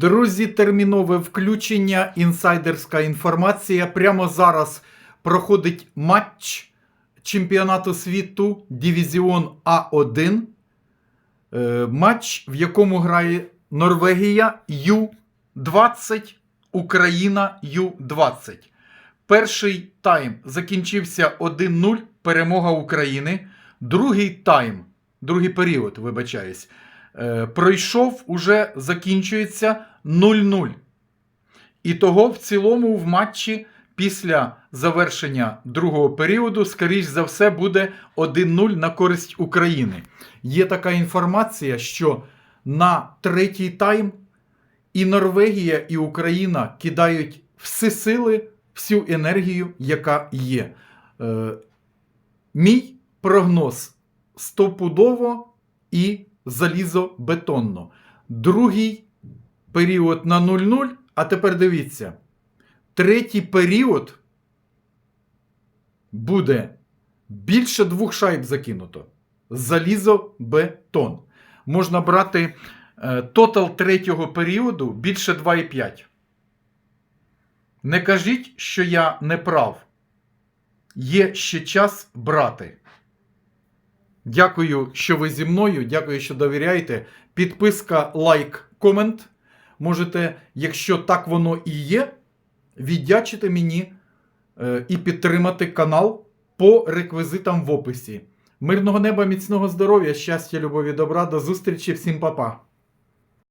Друзі, термінове включення, інсайдерська інформація. Прямо зараз проходить матч чемпіонату світу Дивізіон А1. Е, Матч, в якому грає Норвегія Ю-20, Україна Ю-20. Перший тайм закінчився 1-0, перемога України. Другий тайм, другий період, вибачаюсь, е, пройшов, уже закінчується 0-0. І того в цілому в матчі після завершення другого періоду, скоріш за все, буде 1-0 на користь України. Є така інформація, що на третій тайм і Норвегія, і Україна кидають всі сили, всю енергію, яка є. Е, мій прогноз стопудово і залізобетонно. Другий період на 0-0, а тепер дивіться. Третій період буде більше двох шайб закинуто. Залізобетон. Можна брати е, тотал третього періоду більше 2,5. Не кажіть, що я не прав. Є ще час брати. Дякую, що ви зі мною. Дякую, що довіряєте. Підписка, лайк, комент. Можете, якщо так воно і є, віддячити мені е, і підтримати канал по реквізитам в описі. Мирного неба, міцного здоров'я, щастя, любові, добра. До зустрічі, всім па-па.